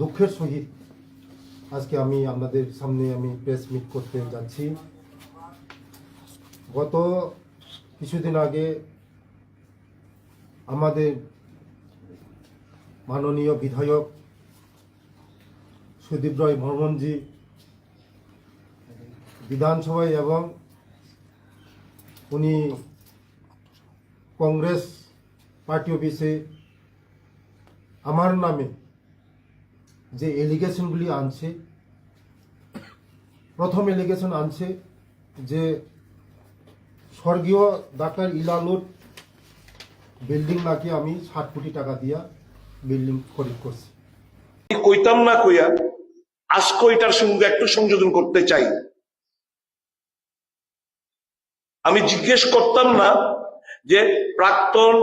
দুঃখের সহিত আজকে আমি আপনাদের সামনে আমি প্রেস মিট করতে যাচ্ছি। গত কিছুদিন আগে আমাদের মাননীয় বিধায়ক সুদীপ রায় ভ্রমণজি বিধানসভায় এবং উনি কংগ্রেস পার্টি অফিসে আমার নামে যে এলিগেশনগুলি আনছে, প্রথম এলিগেশন আনছে যে স্বর্গীয় ডাক্তার ইলালুর বিল্ডিং নাকি আমি ষাট কোটি টাকা দিয়া বিল্ডিং খরিদ করছি। কইতাম না কইয়া, আজকে এটার সঙ্গে একটু সংযোজন করতে চাই। আমি জিজ্ঞেস করতাম না যে প্রাক্তন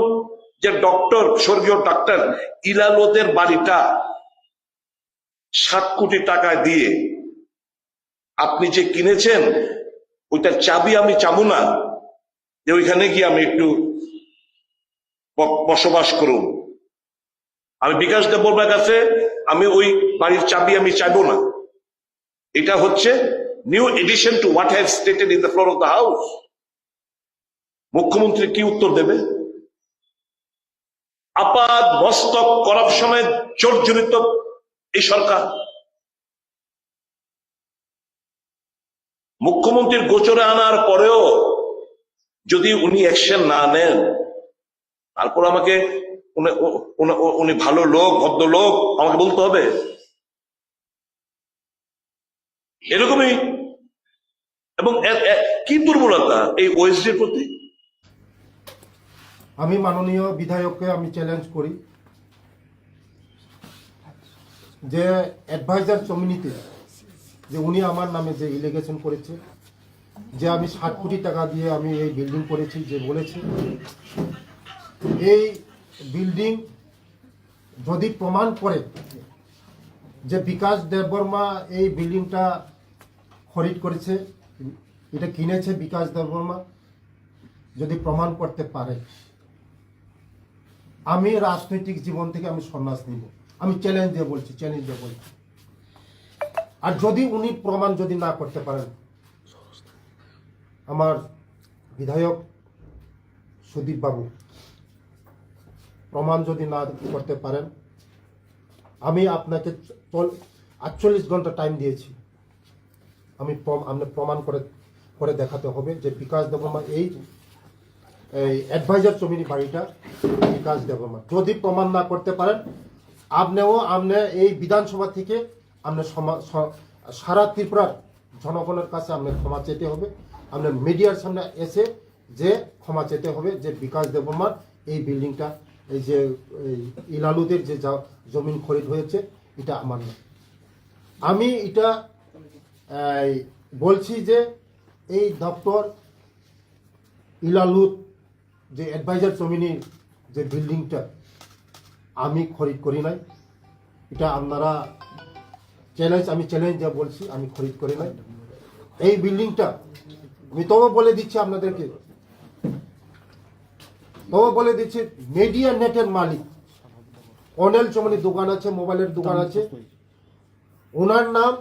যে ডক্টর, স্বর্গীয় ডাক্তার ইলালোদের বাড়িটা সাত কোটি টাকা দিয়ে আপনি যে কিনেছেন, ওইটার চাবি আমি চাবো না। যে ওইখানে গিয়ে আমি একটু বসবাস করুন। আমি বিকাশ দেববর্মার কাছে আমি ওই বাড়ির চাবি আমি চাইব না। এটা হচ্ছে new edition to what have stated in the floor of the house মুখ্যমন্ত্রী কি উত্তর দেবে? আপাত মস্তক করাপশনে জর্জরিত এই সরকার। মুখ্যমন্ত্রীর গোচরে আনার পরেও যদি উনি অ্যাকশন না নেন, তারপর আমাকে উনি- ভালো লোক, ভদ্র লোক, আমাকে বলতে হবে। এরকমই। এবং কি দুর্বলতা এই ওএসডির প্রতি? আমি মাননীয় বিধায়ককে আমি চ্যালেঞ্জ করি। যে অ্যাডভাইজার কমিউনিটি যে উনি আমার নামে যে ইলিগেশন করেছে, যে আমি ষাট কোটি টাকা দিয়ে আমি এই বিল্ডিং করেছি, যে বলেছে, এই বিল্ডিং যদি প্রমাণ করে যে বিকাশ দেববর্মা এই বিল্ডিংটা খরিদ করেছে, এটা কিনেছে বিকাশ দেববর্মা যদি প্রমাণ করতে পারে, আমি রাজনৈতিক জীবন থেকে আমি সন্ন্যাস নিব। আমি চ্যালেঞ্জ দিয়ে বলছি চ্যালেঞ্জ দিয়ে বলছি। আর যদি উনি প্রমাণ যদি না করতে পারেন, আমার বিধায়ক সুদীপ বাবু, প্রমাণ যদি না করতে পারেন, আমি আপনাকে চল, আটচল্লিশ ঘণ্টা টাইম দিয়েছি। আমি আপনি প্রমাণ করে করে দেখাতে হবে যে বিকাশ দেবমা এই অ্যাডভাইজার জমির বাড়িটা বিকাশ দেবমা যদি প্রমাণ না করতে পারেন আপনিও আপনি এই বিধানসভা থেকে আপনি সারা ত্রিপুরার জনগণের কাছে আপনি ক্ষমা চেতে হবে। আপনার মিডিয়ার সামনে এসে যে ক্ষমা চেতে হবে, যে বিকাশ দেবমার এই বিল্ডিংটা, এই যে ইলালুদের যে জমিন খরিদ হয়েছে, এটা আমার না। আমি এটা বলছি যে এই দপ্তর ইলালুত যে অ্যাডভাইজার জমিনের যে বিল্ডিংটা আমি খরিদ করি নাই। এটা আপনারা চ্যালেঞ্জ আমি চ্যালেঞ্জ যা বলছি, আমি খরিদ করি নাই। এই বিল্ডিংটা আমি তবে বলে দিচ্ছি আপনাদেরকে। তবে বলে দিচ্ছি মিডিয়া নেটের মালিক। অনেল চমনির দোকান আছে, মোবাইলের দোকান আছে। ওনার নাম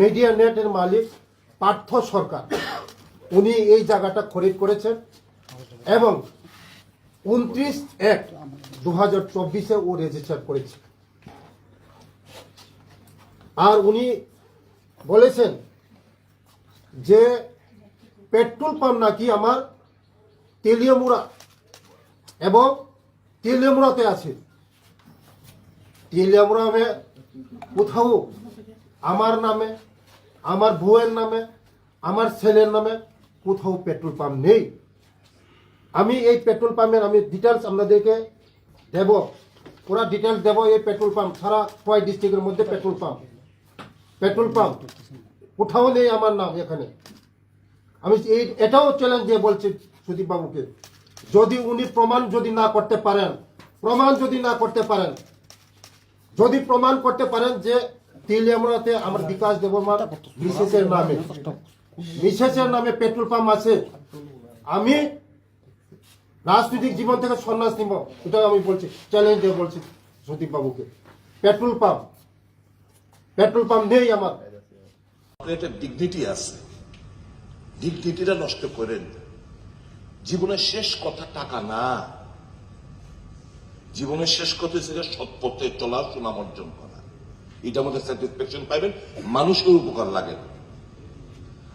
মিডিয়া নেটের মালিক পার্থ সরকার। উনি এই জায়গাটা খরিদ করেছেন। এবং উনত্রিশ এক দু হাজার চব্বিশে ও রেজিস্টার করেছে। আর উনি বলেছেন যে পেট্রোল পাম্প নাকি আমার তেলিয়ামুড়া এবং তেলিয়ামুড়াতে আছে। তেলিয়ামুড়া কোথাও আমার নামে, আমার বউয়ের নামে, আমার ছেলের নামে কোথাও পেট্রোল পাম্প নেই। আমি এই পেট্রোল পাম্পের আমি ডিটেলস আপনাদেরকে দেব। পুরা ডিটেলস দেব, এই পেট্রোল পাম্প সারা ছয় ডিস্ট্রিক্টের মধ্যে পেট্রোল পাম্প পেট্রোল পাম্প কোথাও নেই আমার নাম এখানে। আমি এই, এটাও চ্যালেঞ্জ দিয়ে বলছি সুদীপ বাবুকে। যদি উনি প্রমাণ যদি না করতে পারেন, প্রমাণ যদি না করতে পারেন, যদি প্রমাণ করতে পারেন যে তিল তিলিয়ামুড়াতে আমার বিকাশ দেবর্মার মিসেসের নামে মিসেসের নামে পেট্রোল পাম্প আছে, আমি রাজনৈতিক জীবন থেকে সন্ন্যাস নিব, এটাও আমি বলছি চ্যালেঞ্জ দিয়ে বলছি সুদীপ বাবুকে। পেট্রোল পাম্প পেট্রোল পাম্প নেই আমার। একটা ডিগনিটি আছে। ডিগনিটিটা নষ্ট করেন। জীবনের শেষ কথা টাকা না। জীবনের শেষ কথা হচ্ছে সৎ পথে চলা, সুনাম অর্জন করা। এটা আমাদের স্যাটিসফ্যাকশন পাইবেন, মানুষের উপকার লাগে।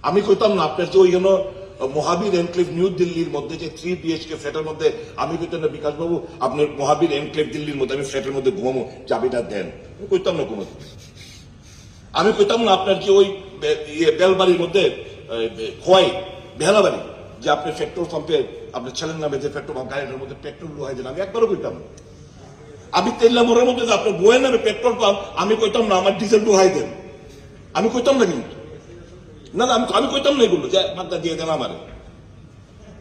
আমি কইতাম না, আপনার যে ওই জন্য মহাবীর এনক্লেভ নিউ দিল্লির মধ্যে যে থ্রি বিএচকে ফ্ল্যাটের মধ্যে আমি কইতাম না বিকাশ বাবু আপনার মহাবীর এনক্লেভ দিল্লির মধ্যে আমি ফ্ল্যাটের মধ্যে ঘুমাবো, চাবিটা দেন। কইতাম না কোনো আমি কইতাম না আপনার যে ওই ইয়ে বেলবাড়ির মধ্যে খোয়াই বেহালাবাড়ি যে আপনি পেট্রোল পাম্পে আপনার ছেলের নামে যে পেট্রোল পাম্প গাড়িটার মধ্যে পেট্রোল লোহাই দেন আমি একবারও কইতাম না। আমি তেল্লা মোড়ের মধ্যে আপনার বইয়ের নামে পেট্রোল পাম্প আমি কইতাম না, আমার ডিজেল লোহাই দেন। আমি কইতাম না কিন্তু। না না আমি আমি কইতাম না এগুলো যে মাদ্দা দিয়ে দেন আমারে।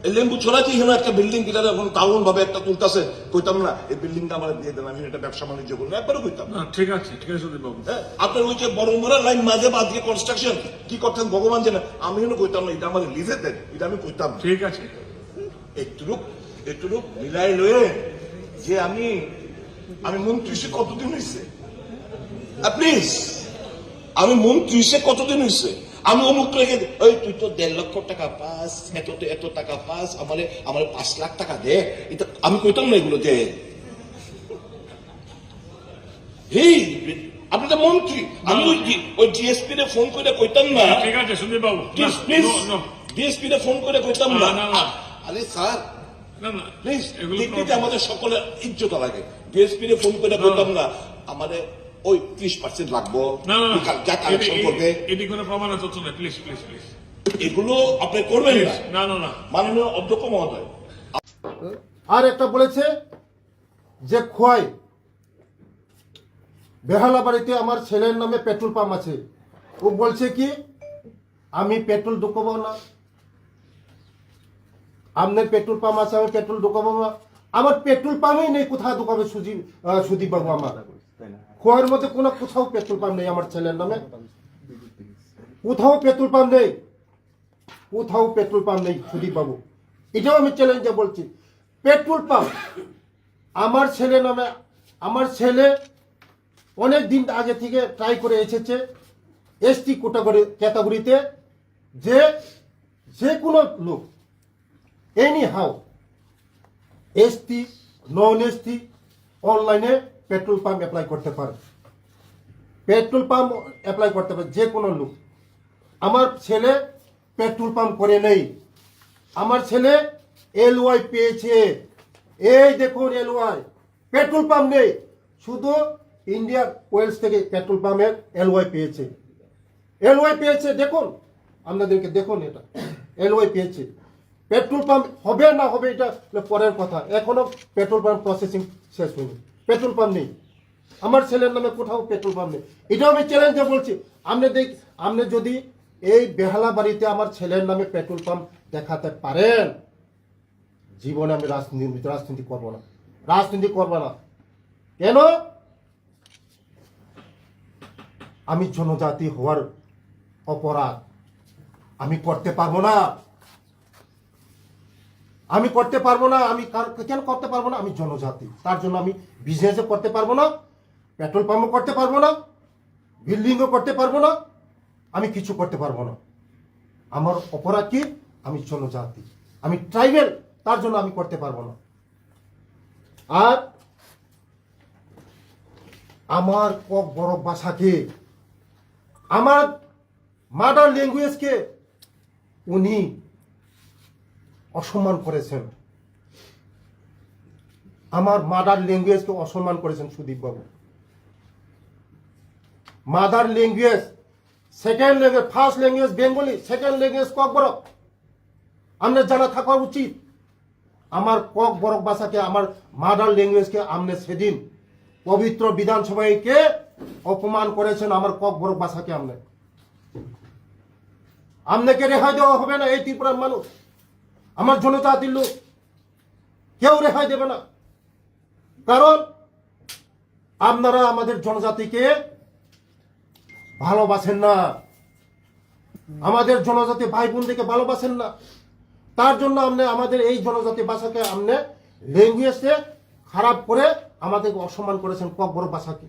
এই লেম্বু ছড়াচ্ছি এখানে একটা বিল্ডিং কিনা এখন তাউন ভাবে একটা তুলতাছে? কইতাম না এই বিল্ডিংটা আমার দিয়ে দেন আমি এটা ব্যবসা বাণিজ্য করব। একবারও কইতাম না। ঠিক আছে ঠিক আছে সুদীপ বাবু। হ্যাঁ, আপনার ওই যে বড় মরা লাইন মাঝে বাদ দিয়ে কনস্ট্রাকশন কি করতেন ভগবান জানে? আমি যেন কইতাম না এটা আমাদের লিজে দেন এটা আমি কইতাম ঠিক আছে। একটুরূপ একটুরূপ মিলাই লয়ে যে আমি আমি মন্ত্রী সে কতদিন হয়েছে প্লিজ আমি মন্ত্রী সে কতদিন হয়েছে আমি অমুক রেখে ওই তুই তো দেড় লক্ষ টাকা পাস এত তো এত টাকা পাস আমারে আমার পাঁচ লাখ টাকা দে। এটা আমি কইতাম না এগুলো দে আপনি তো মন্ত্রী। আমি ওই ডিএসপি রে ফোন করে কইতাম না। ঠিক আছে সুদীপ বাবু। প্লিজ ডিএসপি রে ফোন করে কইতাম না, না না, না। আরে স্যার। না না প্লিজ আমাদের সকলের ইজ্জত লাগে। ডিএসপি রে ফোন করে কইতাম না। আমাদের ওই ত্রিশ পার্সেন্ট লাগবো। না না তুই কাল- যা কালেকশন করবে। এটি কোনো প্রমাণ হচ্ছে না প্লিজ প্লিজ প্লিজ এগুলো আপনি করবেন না। না না না। মাননীয় অধ্যক্ষ মহোদয়। আর একটা বলেছে যে খোয়াই বেহালা বাড়িতে আমার ছেলের নামে পেট্রোল পাম্প আছে। ও বলছে কি আমি পেট্রোল ঢুকাবো না। আপনার পেট্রোল পাম্প আছে আমি পেট্রোল ঢুকাবো না। আমার পেট্রোল পাম্পই নেই কোথায় ঢুকাবে সুজি সুদীপ বাবু আমার? খোয়ার মধ্যে কোনো কোথাও পেট্রোল পাম্প নেই আমার ছেলের নামে। কোথাও পেট্রোল পাম্প নেই। কোথাও পেট্রোল পাম্প নেই, সুদীপ বাবু। এটাও আমি চ্যালেঞ্জে বলছি। পেট্রোল পাম্প আমার ছেলে নামে, আমার ছেলে অনেক দিন আগে থেকে ট্রাই করে এসেছে এসটি কোটাগরি ক্যাটাগরিতে। যে যে কোনো লোক anyhow ST non ST অনলাইনে পেট্রোল পাম্প অ্যাপ্লাই করতে পারে। পেট্রোল পাম্প অ্যাপ্লাই করতে পারে, যে কোনো লোক। আমার ছেলে পেট্রোল পাম্প করে নেই। আমার ছেলে এল ওয়াই পেয়েছে। এই দেখুন এল ওয়াই পেট্রোল পাম্প নেই। শুধু ইন্ডিয়া ওয়েলস থেকে পেট্রোল পাম্পের এল ওয়াই পেয়েছে। এল ওয়াই পেয়েছে, দেখুন। আপনাদেরকে দেখুন এটা। এল ওয়াই পেয়েছে। পেট্রোল পাম্প হবে না হবে এটা পরের কথা। এখনও পেট্রোল পাম্প প্রসেসিং শেষ হয়নি। পেট্রোল পাম্প নেই। আমার ছেলের নামে কোথাও পেট্রোল পাম্প নেই। এটাও আমি চ্যালেঞ্জে বলছি। আপনি দেখ, আপনি যদি এই বেহালা বাড়িতে আমার ছেলের নামে পেট্রোল পাম্প দেখাতে পারেন, জীবনে আমি রাজনীতি রাজনীতি করব না। রাজনীতি করব না। কেন? আমি জনজাতি হওয়ার অপরাধ আমি করতে পারব না। আমি করতে পারব না, আমি কেন করতে পারব না? আমি জনজাতি। তার জন্য আমি বিজনেসও করতে পারব না পেট্রোল পাম্পও করতে পারব না বিল্ডিংও করতে পারব না, আমি কিছু করতে পারব না। আমার অপরাধ কি? আমি জনজাতি। আমি ট্রাইবেল তার জন্য আমি করতে পারব না। আর আমার কক বড় ভাষাকে আমার মাদার ল্যাঙ্গুয়েজকে উনি অসম্মান করেছেন। আমার মাদার ল্যাঙ্গুয়েজকে অসম্মান করেছেন Sudip babu. Mother language second language first language Bengali second language Kok Borok. আপনার জানা থাকা উচিত। আমার কক বরক ভাষাকে আমার মাদার ল্যাঙ্গুয়েজকে আপনি সেদিন পবিত্র বিধানসভাকে অপমান করেছেন আমার কক বরক ভাষাকে আপনি আপনাকে রেহাই দেওয়া হবে না, এই ত্রিপুরার মানুষ। আমার জনজাতির লোক কেউ রেহাই দেবে না। কারণ আপনারা আমাদের জনজাতিকে ভালোবাসেন না। আমাদের জনজাতি ভাই বোনদেরকে ভালোবাসেন না। তার জন্য আপনি আমাদের এই জনজাতি ভাষাকে আপনি ল্যাঙ্গুয়েজে খারাপ করে আমাদেরকে অসম্মান করেছেন কক বড় ভাষাকে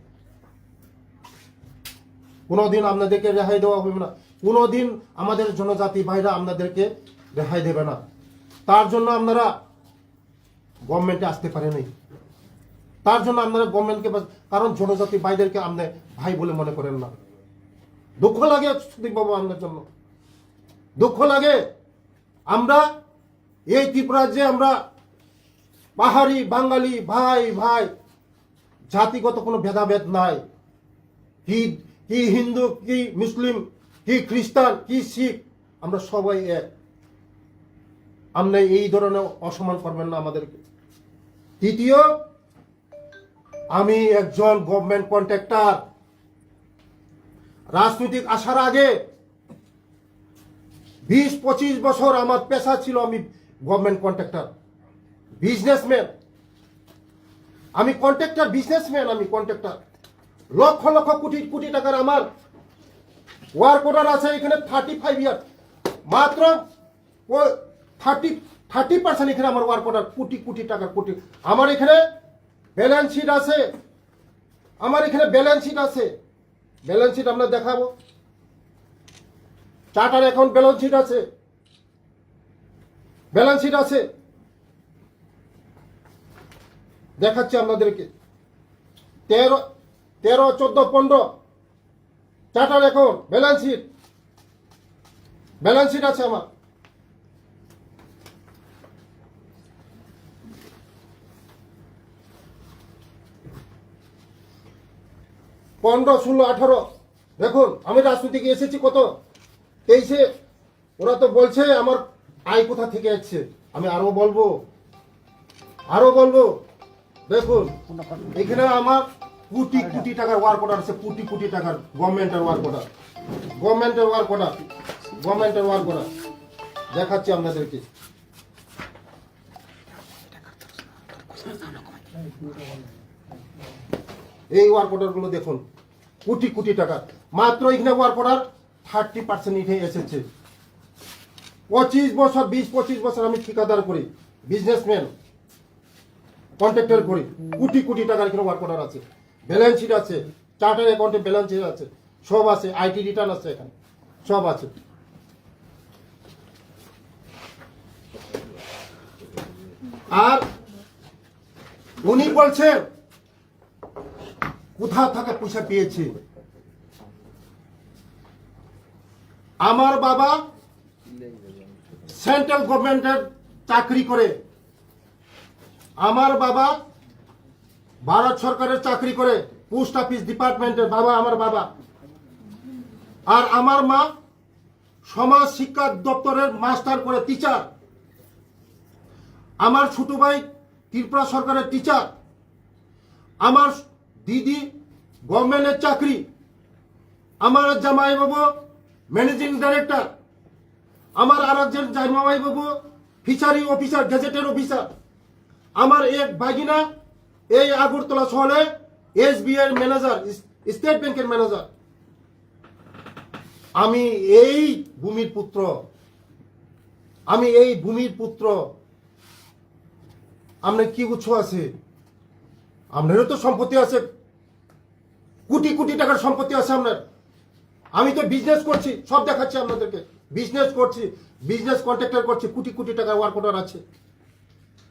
কোনোদিন আপনাদেরকে রেহাই দেওয়া হবে না। কোনোদিন আমাদের জনজাতি ভাইরা আপনাদেরকে রেহাই দেবে না। তার জন্য আপনারা গভর্নমেন্টে আসতে পারেনি তার জন্য আপনারা গভর্নমেন্টকে কারণ জনজাতি ভাইদেরকে আপনি ভাই বলে মনে করেন না। দুঃখ লাগে সুদীপবাবু আপনার জন্য। দুঃখ লাগে। আমরা এই ত্রিপুরাজ্যে আমরা পাহাড়ি বাঙালি ভাই ভাই, জাতিগত কোনো ভেদাভেদ নাই। কি কি হিন্দু, কি মুসলিম, কি খ্রিস্টান, কি শিখ, আমরা সবাই এক। আপনি এই ধরনের অসম্মান করবেন না আমাদেরকে। তৃতীয় আমি একজন গভর্নমেন্ট কন্ট্রাক্টর রাজনৈতিক আসার আগে বিশ, পঁচিশ বছর আমার পেশা ছিল আমি গভর্নমেন্ট কন্ট্রাক্টর বিজনেসম্যান আমি কন্ট্রাক্টর বিজনেসম্যান আমি কন্ট্রাক্টর লক্ষ লক্ষ কোটি কোটি টাকার আমার ওয়ার্ক অর্ডার আছে এখানে থার্টি ফাইভ ইয়ার মাত্র থার্টি থার্টি পার্সেন্ট এখানে আমার ওয়ার্ক অর্ডার, কোটি কোটি টাকা, কোটি। আমার এখানে ব্যালেন্স শিট আছে। আমার এখানে ব্যালেন্স শিট আছে। ব্যালেন্স শিট আমরা দেখাবো। চার্টার অ্যাকাউন্ট ব্যালেন্স শিট আছে। ব্যালেন্স শিট আছে। দেখাচ্ছি আপনাদেরকে। তেরো তেরো, চোদ্দ, পনেরো। Charter account balance sheet balance sheet আছে আমার। পনেরো, ষোলো, আঠারো। দেখুন, আমি রাজনীতিকে এসেছি কত? তেইশে। ওরা তো বলছে আমার আয় কোথা থেকে আসছে? আমি আরও বলব। আরও বলব। দেখুন, এখানে আমার কোটি কোটি টাকার ওয়ার্ক অর্ডার আছে, কোটি কোটি টাকার গভর্নমেন্টের ওয়ার্ক অর্ডার গভর্নমেন্টের ওয়ার্ক অর্ডার গভর্নমেন্টের ওয়ার্ক অর্ডার দেখাচ্ছি আপনাদেরকে। এই ওয়ার্ক অর্ডারগুলো দেখুন। কোটি কোটি টাকা। মাত্র এখানে ওয়ার্ক অর্ডার থার্টি পার্সেন্ট উঠে এসেছে। পঁচিশ বছর, বিশ, পঁচিশ বছর আমি ঠিকাদার করি বিজনেসম্যান কন্ট্রাক্টর করি। কোটি কোটি টাকার এখানে ওয়ার্ক অর্ডার আছে। ব্যালেন্স শিট আছে চার্টার অ্যাকাউন্টে ব্যালেন্স শিট আছে, সব আছে আইটি রিটার্ন আছে এখানে, সব আছে। আর উনি বলছেন কোথা থেকে পয়সা পেয়েছে? আমার বাবা সেন্ট্রাল গভর্নমেন্টের চাকরি করে। আমার বাবা ভারত সরকারের চাকরি করে, পোস্ট অফিস ডিপার্টমেন্টের বাবা আমার বাবা। আর আমার মা সমাজ শিক্ষা দপ্তরের মাস্টার করে টিচার আমার ছোট ভাই ত্রিপুরা সরকারের টিচার আমার দিদি, গভর্নমেন্টের চাকরি। আমার জামাই বাবু, ম্যানেজিং ডাইরেক্টর। আমার আর একজন জামাই বাবু, ফিশারি অফিসার, গেজেটের অফিসার। আমার এক ভাগিনা এই আগরতলা শহরে এসবিআই ম্যানেজার, স্টেট ব্যাংকের ম্যানেজার। আমি এই ভূমির পুত্র। আমি এই ভূমির পুত্র। আপনার কি উৎস আছে? আপনারও তো সম্পত্তি আছে। কোটি কোটি টাকার সম্পত্তি আছে আপনার আমি তো বিজনেস করছি, সব দেখাচ্ছি আপনাদেরকে। বিজনেস করছি বিজনেস কন্ট্রাক্টর করছি, কোটি কোটি টাকার ওয়ার্ক অর্ডার আছে।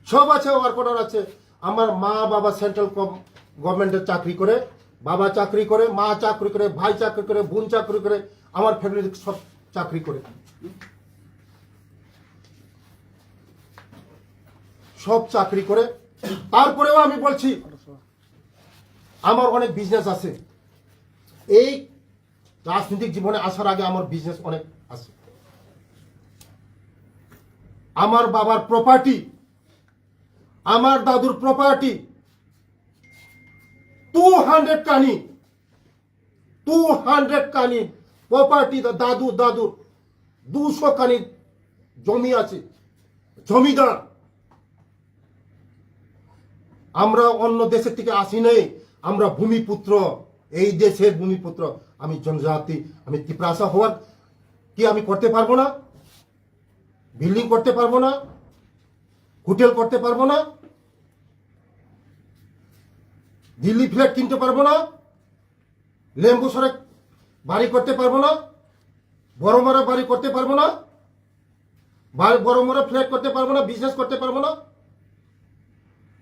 সব আছে ওয়ার্ক অর্ডার আছে। আমার মা বাবা সেন্ট্রাল গভর্নমেন্টের চাকরি করে, বাবা চাকরি করে, মা চাকরি করে, ভাই চাকরি করে, বোন চাকরি করে, আমার ফ্যামিলি সব চাকরি করে। সব চাকরি করে। তারপরেও আমি বলছি আমার অনেক বিজনেস আছে। এই রাজনৈতিক জীবনে আসার আগে আমার বিজনেস অনেক আছে। আমার বাবার প্রপার্টি আমার দাদুর প্রপার্টি টু হান্ড্রেড কানি টু হান্ড্রেড কানি প্রপার্টি দাদু, দাদুর দুশো কানি জমি আছে, জমিদার। আমরা অন্য দেশের থেকে আসি নাই। আমরা ভূমিপুত্র, এই দেশের ভূমিপুত্র, আমি জনজাতি, আমি ত্রিপ্রাসা হওয়ার কি আমি করতে পারব না? বিল্ডিং করতে পারব না? হোটেল করতে পারব না? দিল্লি ফ্ল্যাট কিনতে পারব না? লেম্বু সরে বাড়ি করতে পারব না? বড় বড় বাড়ি করতে পারব না? বাড়ি- বড় ফ্ল্যাট করতে পারব না? বিজনেস করতে পারব না?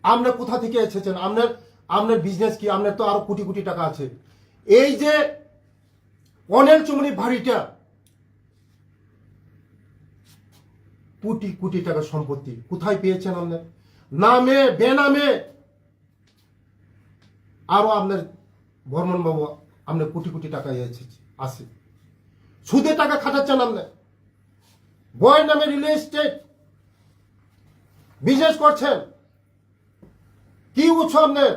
আপনার কোথা থেকে এসেছেন? আপনার আপনার বিজনেস কি? আপনার তো আরও কোটি কোটি টাকা আছে। এই যে অনেল চুমনি বাড়িটা, কোটি কোটি টাকা সম্পত্তি। কোথায় পেয়েছেন আপনার? নামে, বেনামে আরও আপনার বর্মন বাবু আপনার কোটি কোটি টাকা আসে সুদে টাকা খাটাচ্ছেন আপনার বয়ের নামে রিয়েল এস্টেট বিজনেস করছেন। কি উৎস আপনার?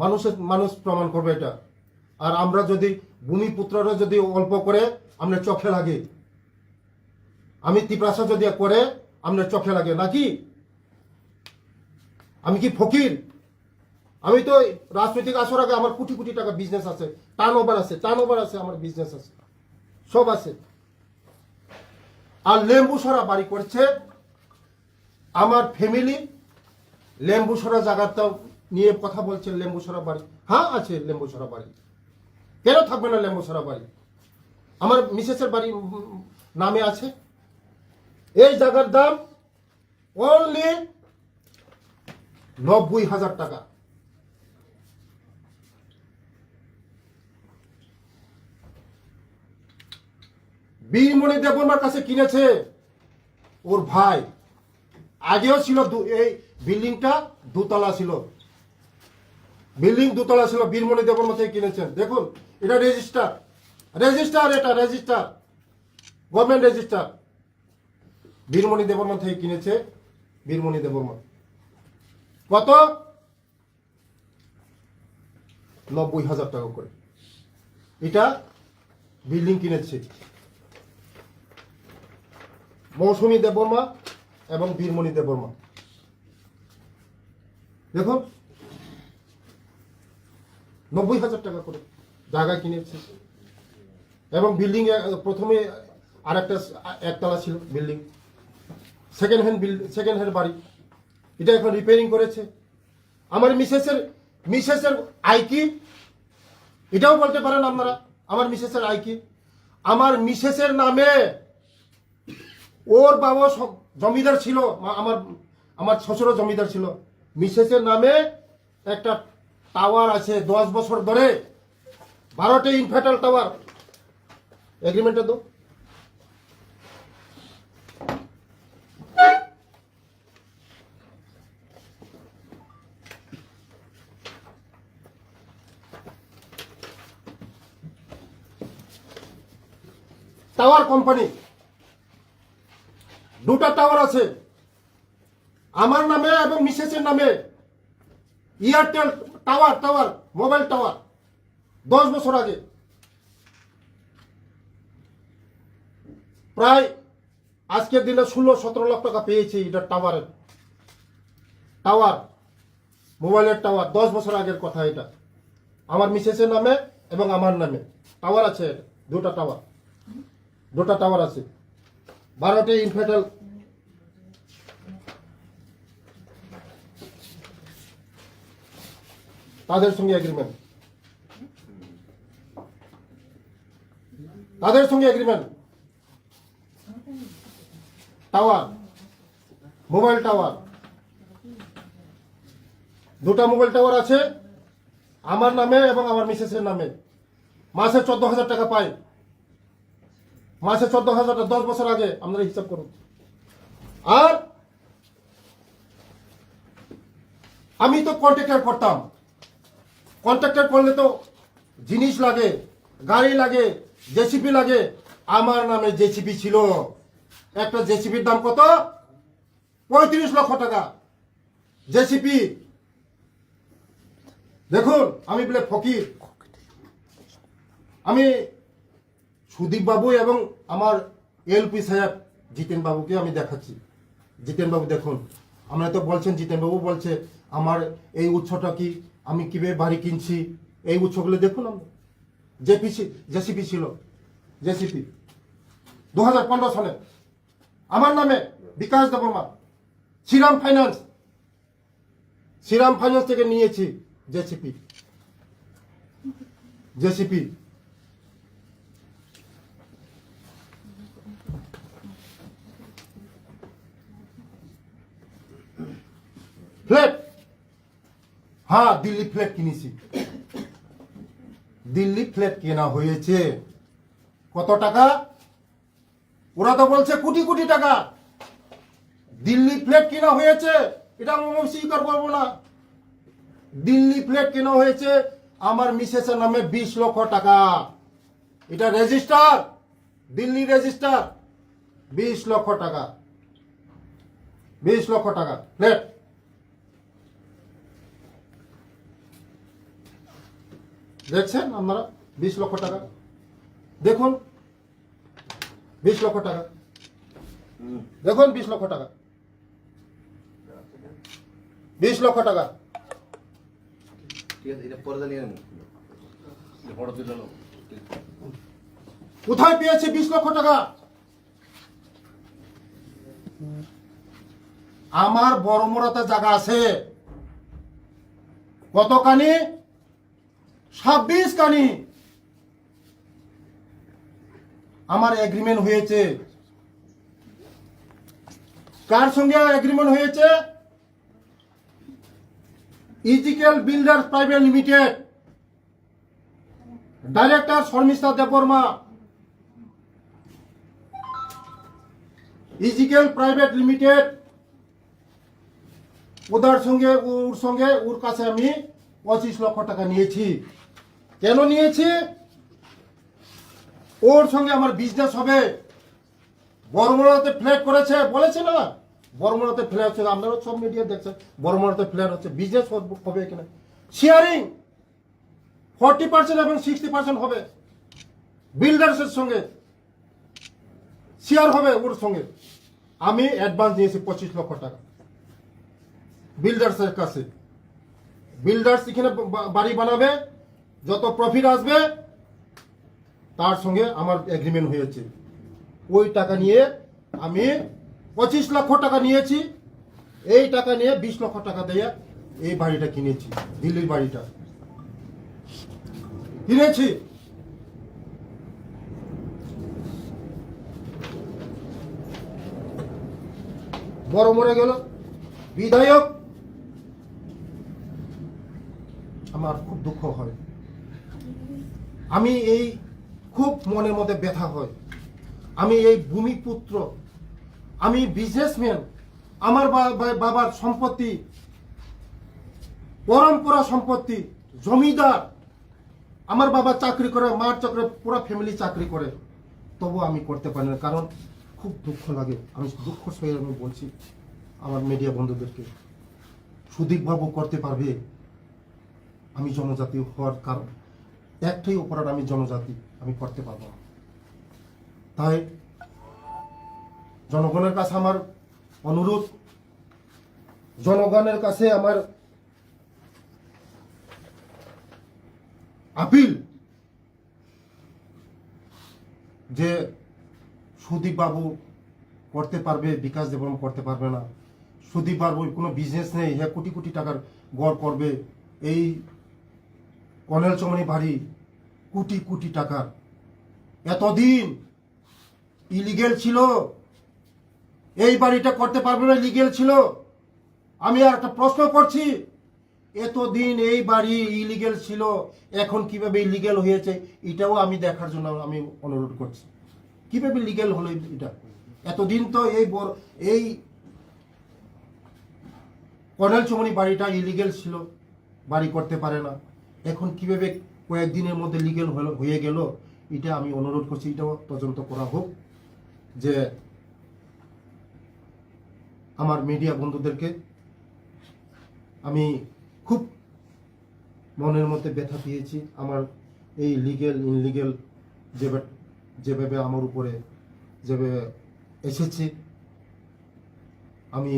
মানুষের, মানুষ প্রমাণ করবে এটা। আর আমরা যদি, ভূমিপুত্ররা যদি অল্প করে আপনার চোখে লাগে। আমি তিপ্রাসা যদি করে আপনার চোখে লাগে। নাকি? আমি কি ফকির? আমি তো রাজনৈতিক আসার আগে আমার কোটি কোটি টাকা বিজনেস আছে। টার্ন ওভার আছে টার্ন ওভার আছে, আমার বিজনেস আছে। সব আছে। আর লেম্বু সরা বাড়ি করছে। আমার ফ্যামিলি লেম্বু সরা জায়গাটা নিয়ে কথা বলছে লেম্বু সরা বাড়ি। হ্যাঁ আছে লেম্বু সরা বাড়ি। কেন থাকবে না লেম্বু সরা বাড়ি? আমার মিসেসের বাড়ি নামে আছে। এই জায়গার দাম অনলি নব্বই হাজার টাকা। বীরমণি দেববর্মার কাছে কিনেছে ওর ভাই। আগেও ছিল এই বিল্ডিংটা দুতলা ছিল। বিল্ডিং দুতলা ছিল, বীরমণি দেববর্মা থেকে কিনেছেন। দেখুন, এটা রেজিস্টার। রেজিস্টার এটা, register. Government register. Birmani Debbarma থেকে কিনেছে, বীরমণি দেববর্মা কত? নব্বই হাজার টাকা করে। এটা বিল্ডিং কিনেছে মৌসুমী দেববর্মা এবং বীরমণি দেববর্মা। দেখুন নব্বই হাজার টাকা করে জায়গা কিনেছে। এবং বিল্ডিং প্রথমে আর একটা একতলা ছিল building second hand building second hand বাড়ি। এটা এখন রিপেয়ারিং করেছে। আমার মিসেসের মিসেসের আই কি এটাও বলতে পারেন আপনারা, আমার মিসেসের আই কি আমার মিসেসের নামে ওর বাবা জমিদার ছিল আমার আমার শ্বশুরও জমিদার ছিল। মিসেসের নামে একটা টাওয়ার আছে দশ বছর ধরে। বারোটি ইনভার্টার টাওয়ার এগ্রিমেন্টটা দো টাওয়ার কোম্পানি দুটা টাওয়ার আছে। আমার নামে এবং মিসেসের নামে। Airtel tower tower, mobile tower, দশ বছর আগে। প্রায় আজকের দিনে ষোলো, সতেরো লাখ টাকা পেয়েছি এটা টাওয়ারের। টাওয়ার, মোবাইলের টাওয়ার, দশ বছর আগের কথা এটা। আমার মিসেসের নামে এবং আমার নামে টাওয়ার আছে দুটা টাওয়ার। দুটা টাওয়ার আছে। বারোটি ইনভার্টার তাদের সঙ্গে এগ্রিমেন্ট তাদের সঙ্গে এগ্রিমেন্ট টাওয়ার মোবাইল টাওয়ার দুটা মোবাইল টাওয়ার আছে, আমার নামে এবং আমার মিসেসের নামে। মাসে চোদ্দ হাজার টাকা পাই। মাসে চোদ্দ হাজার দশ বছর আগে আপনারা হিসাব করুন। আর আমি তো কন্ট্রাক্টর করতাম। কন্ট্রাক্টর করলে তো জিনিস লাগে, গাড়ি লাগে, জেসিপি লাগে। আমার নামে জেসিপি ছিল। একটা জেসিপির দাম কত? পঁয়ত্রিশ লক্ষ টাকা। জেসিপি। দেখুন, আমি বলে ফকির। আমি সুদীপ বাবু এবং আমার এলপি সাহেব জিতেন বাবুকে আমি দেখাচ্ছি। জিতেন বাবু, দেখুন। আমরা তো বলছেন, জিতেন বাবু বলছে, আমার এই উৎসটা কি আমি কীভাবে বাড়ি কিনছি? এই উৎসগুলো দেখুন আমরা। জেপি জেসিপি ছিল। জেসিপি। দু হাজার পনেরো সালে। আমার নামে বিকাশ দেবর্মা শ্রীরাম ফাইন্যান্স। শ্রীরাম ফাইন্যান্স থেকে নিয়েছি জেসিপি। জেসিপি। ফ্ল্যাট। হ্যাঁ দিল্লি ফ্ল্যাট কিনেছি। দিল্লি ফ্ল্যাট কেনা হয়েছে। কত টাকা? ওরা তো বলছে কোটি কোটি টাকা। দিল্লি ফ্ল্যাট কেনা হয়েছে। এটা আমি স্বীকার করব না। দিল্লি ফ্ল্যাট কেনা হয়েছে। আমার মিসেসের নামে বিশ লক্ষ টাকা। এটা রেজিস্টার দিল্লি রেজিস্টার বিশ লক্ষ টাকা। বিশ লক্ষ টাকা। ফ্ল্যাট দেখছেন আপনারা? বিশ লক্ষ টাকা। দেখুন। বিশ লক্ষ টাকা। দেখুন বিশ লক্ষ টাকা। বিশ লক্ষ টাকা। বড় কোথায় পেয়েছে বিশ লক্ষ টাকা? আমার বড়মরাতে জায়গা আছে। কত কানি ছাব্বিশ কানি। আমার এগ্রিমেন্ট হয়েছে। কার সঙ্গে এগ্রিমেন্ট হয়েছে? Is equal builder private limited director Sharmistha Debbarma is equal private limited ওদের সঙ্গে, ওর সঙ্গে, ওর কাছে আমি পঁচিশ লক্ষ টাকা নিয়েছি। কেন নিয়েছি? ওর সঙ্গে আমার বিজনেস হবে। বড়মরাতে ফ্ল্যাট করেছে, বলেছে না? বড়মরাতে ফ্ল্যাট হচ্ছে, আপনারা সব মিডিয়া দেখছেন। বড়মরাতে ফ্ল্যাট হচ্ছে বিজনেস হবে এখানে। শেয়ারিং ফর্টি পার্সেন্ট এবং সিক্সটি পার্সেন্ট হবে। বিল্ডার্সের সঙ্গে। শেয়ার হবে ওর সঙ্গে। আমি অ্যাডভান্স দিয়েছি পঁচিশ লক্ষ টাকা। বিল্ডার্সের কাছে। বিল্ডার্স এখানে বাড়ি বানাবে। যত প্রফিট আসবে, তার সঙ্গে আমার এগ্রিমেন্ট হয়েছে। ওই টাকা নিয়ে আমি পঁচিশ লক্ষ টাকা নিয়েছি। এই টাকা নিয়ে বিশ লক্ষ টাকা দিয়ে এই বাড়িটা কিনেছি, দিল্লির বাড়িটা। কিনেছি। বড় মরে গেল। বিধায়ক, আমার খুব দুঃখ হয়। আমি এই খুব মনের মধ্যে ব্যথা হয়। আমি এই ভূমিপুত্র। আমি বিজনেসম্যান আমার বাবার সম্পত্তি, পরম্পরা সম্পত্তি, জমিদার। আমার বাবা চাকরি করে, মার চাকরি, পুরো ফ্যামিলি চাকরি করে। তবু আমি করতে পারি না, কারণ খুব দুঃখ লাগে। আমি দুঃখ সয়ে আমি বলছি আমার মিডিয়া বন্ধুদেরকে। সুদীপবাবু করতে পারবে। আমি জনজাতি হওয়ার কারণ। একটাই অপরাধ আমি জনজাতি, আমি করতে পারব না। তাই জনগণের কাছে আমার অনুরোধ, জনগণের কাছে আমার আপিল যে সুদীপ বাবু করতে পারবে, বিকাশ দেবরম করতে পারবে না। সুদীপ বাবুর কোনো বিজনেস নেই হ্যাঁ কোটি কোটি টাকার গড় করবে। এই কনেল চমনি বাড়ি কোটি কোটি টাকার। এতদিন ইলিগেল ছিল। এই বাড়িটা করতে পারবে না লিগেল ছিল। আমি আর একটা প্রশ্ন করছি, এতদিন এই বাড়ি ইলিগেল ছিল, এখন কীভাবে ইলিগেল হয়েছে? এটাও আমি দেখার জন্য আমি অনুরোধ করছি। কীভাবে লিগেল হলো এটা? এতদিন তো এই এই কর্নেল চমনি বাড়িটা ইলিগেল ছিল, বাড়ি করতে পারে না। এখন কীভাবে কয়েকদিনের মধ্যে লিগেল হয়ে গেল, এটা আমি অনুরোধ করছি, এটাও তদন্ত করা হোক, যে আমার মিডিয়া বন্ধুদেরকে আমি খুব মনের মধ্যে ব্যথা পেয়েছি আমার এই লিগেল ইনলিগেল যেভাবে যেভাবে আমার উপরে যেভাবে এসেছে, আমি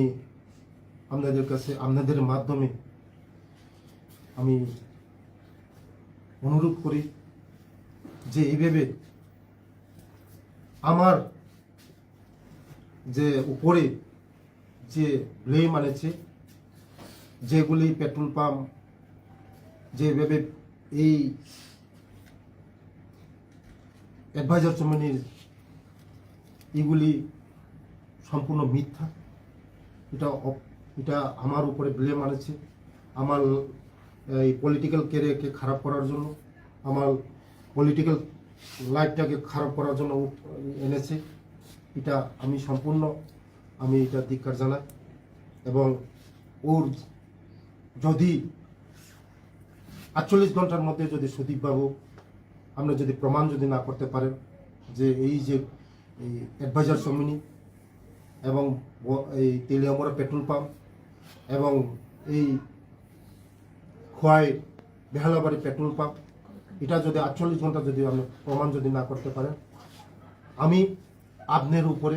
আপনাদের কাছে, আপনাদের মাধ্যমে আমি অনুরোধ করি যে এইভাবে আমার যে উপরে যে ব্লেম আনেছে, যেগুলি পেট্রোল পাম্প যেভাবে এই অ্যাডভাইজার চুমনির এগুলি সম্পূর্ণ মিথ্যা। এটা এটা আমার উপরে ব্লেম আনেছে। আমার এই পলিটিক্যাল ক্যারিয়ারকে খারাপ করার জন্য, আমার পলিটিক্যাল লাইফটাকে খারাপ করার জন্য এনেছে। এটা আমি সম্পূর্ণ, আমি এটা ধিক্কার জানাই। এবং ওর যদি আটচল্লিশ ঘণ্টার মধ্যে যদি সুদীপবাবু আপনি যদি প্রমাণ যদি না করতে পারেন যে এই যে এই অ্যাডভাইজার সমিনি এবং এই তেলিয়ামরা পেট্রোল পাম্প এবং এই খোয়াই বেহালাবাড়ি পেট্রোল পাম্প। এটা যদি আটচল্লিশ ঘণ্টা যদি আপনি প্রমাণ যদি না করতে পারেন, আমি আপনার উপরে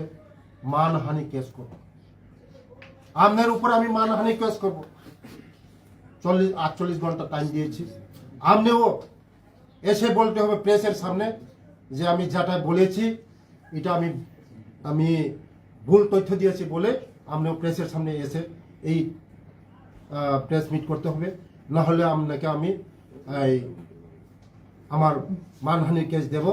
মানহানি কেস করব। আপনার উপরে আমি মানহানি কেস করব। চল্লিশ, আটচল্লিশ ঘণ্টা টাইম দিয়েছি। আপনিও এসে বলতে হবে প্রেসের সামনে যে আমি যেটা বলেছি, এটা আমি আমি ভুল তথ্য দিয়েছি বলে আপনিও প্রেসের সামনে এসে এই প্রেস মিট করতে হবে। না হলে আপনাকে আমি এই আমার মানহানির কেস দেব।